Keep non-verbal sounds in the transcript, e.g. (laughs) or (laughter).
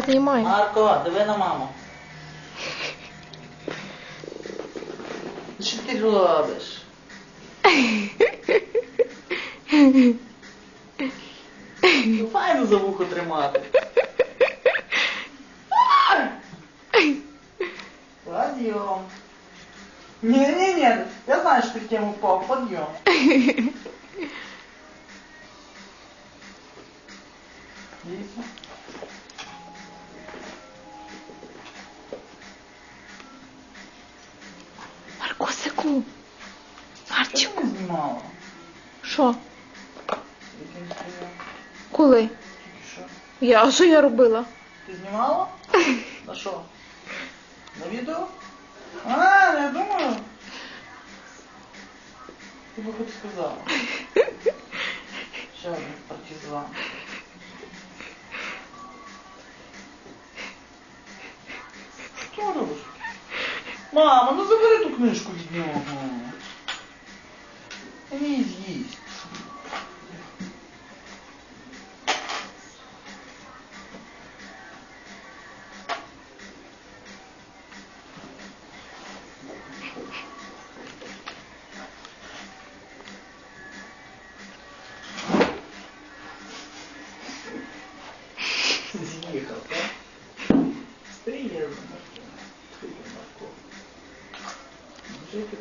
Знімай. Марко, диви на маму. Що ти робиш? Ну, Файно за вухо тримати. Подъем. Не-не-не, я знаю, что ты в тему попал. Подъем. Есть? Маркусику. Марчик. Что? Що? Коли? Тільки що? Я, а що я робила? Ти знімала? (laughs) На що? На відео? А, я думаю. Ти би хоч сказала. Ще один партизан. Що робиш? Мама, ну забери ту книжку від нього. Він з'їсть. З'їхав, так? жить и